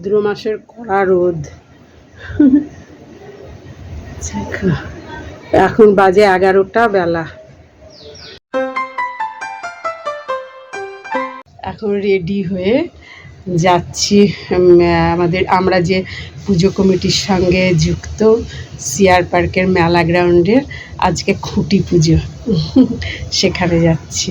ভাদ্র মাসের কড়া রোদ। এখন বাজে এগারোটা বেলা। এখন রেডি হয়ে যাচ্ছি আমাদের, আমরা যে পুজো কমিটির সঙ্গে যুক্ত সিয়ার পার্কের মেলা গ্রাউন্ডের আজকে খুঁটি পুজো। সেখানে যাচ্ছি।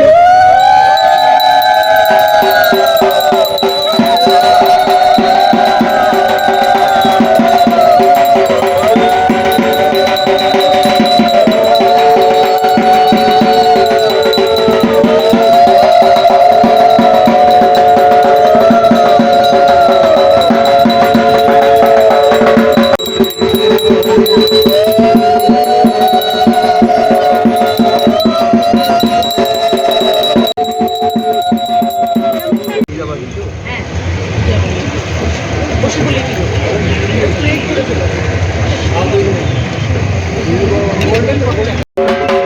নমো দেব শিল্পী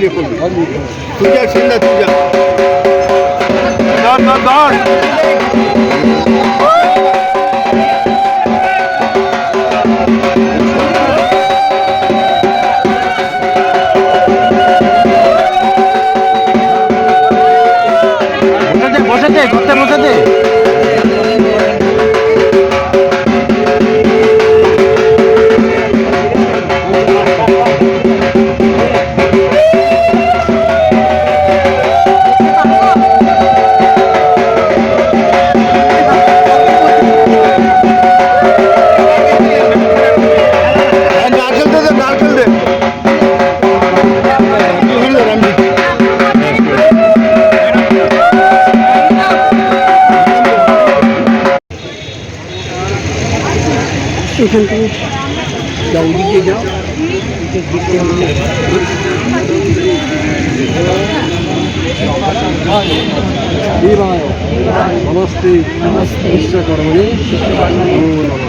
শিল্পী মহা তুজা না গেলে এখান থেকে। যাও নমস্তে। নমস্তে। বিশ্বকর্মণি। বিশ্বকর্মণি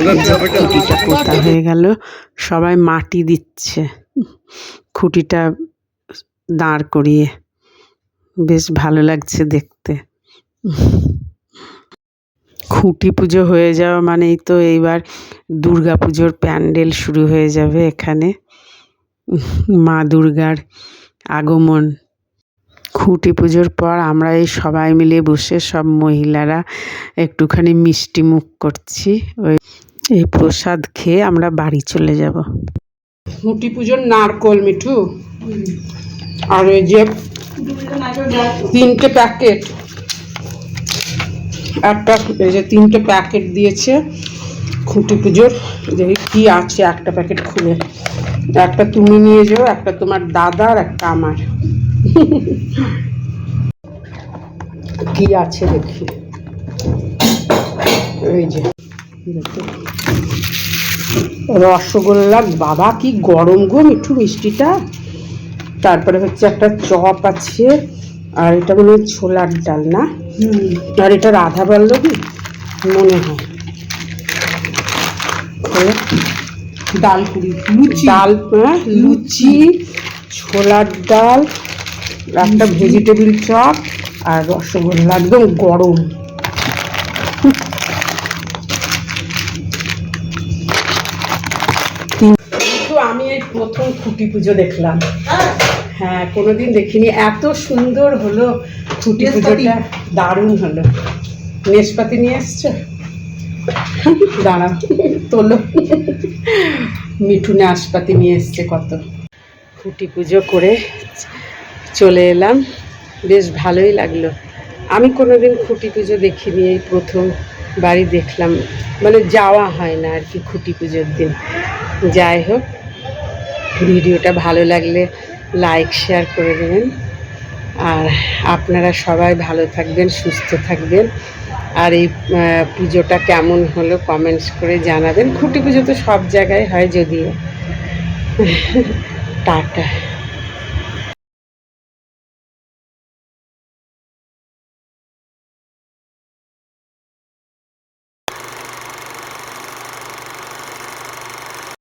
খুঁটিটা পোতা হয়ে গেল। সবাই মাটি দিচ্ছে। খুঁটিটা দাঁড় করিয়ে। বেশ ভালো লাগছে দেখতে। খুঁটি পুজো হয়ে যাওয়া মানেই তো এইবার দুর্গা পুজোর প্যান্ডেল শুরু হয়ে যাবে এখানে। মা দুর্গার আগমন। খুঁটি পুজোর পর আমরা এই সবাই মিলে বসে সব মহিলারা একটুখানি মিষ্টি মুখ করছি। ওই এই প্রসাদ খেয়ে আমরা বাড়ি চলে যাব। খুঁটি পুজোর নারকল, মিঠু। আর ওই যে তিনটে প্যাকেট। একটা, এই যে তিনটে প্যাকেট দিয়েছে খুঁটি পুজোর। দেখি কি আছে একটা প্যাকেট খুলে। একটা তুমি নিয়ে যাও, একটা তোমার দাদা আর একটা আমার। কি আছে দেখি। এই যে। রসগোল্লা বাবা কি গরম গো মিঠু মিষ্টিটা। তারপরে হচ্ছে একটা চপ আছে আর এটা মনে হয় ছোলার ডাল না? আর এটা রাধা বল্লভী? মনে হয়। ডাল পুরি লুচি। ডাল হ্যাঁ, লুচি ছোলার ডাল একটা ভেজিটেবিল চপ আর রসগোল্লা একদম গরম কিন্তু আমি এই প্রথম খুঁটি পুজো দেখলাম। হ্যাঁ কোনোদিন দেখিনি। এত সুন্দর হলো খুঁটি পুজোটা। দারুণ হলো। নেশপাতি নিয়ে এসছো? দাঁড়াও তোলো। মিঠু নাশপাতি নিয়ে এসছে কত। খুঁটি পুজো করে চলে এলাম। বেশ ভালোই লাগল। আমি কোনোদিন খুঁটি পুজো দেখিনি। এই প্রথম বাড়ি দেখলাম। মানে যাওয়া হয় না আর কি খুঁটি পুজোর দিন। যাই হোক ভিডিওটা ভালো লাগলে লাইক, শেয়ার করে দেবেন। আর আপনারা সবাই ভালো থাকবেন, সুস্থ থাকবেন। আর এই পুজোটা কেমন হলো কমেন্টস করে জানাবেন। খুঁটি পুজো তো সব জায়গায় হয় যদিও। টাটা।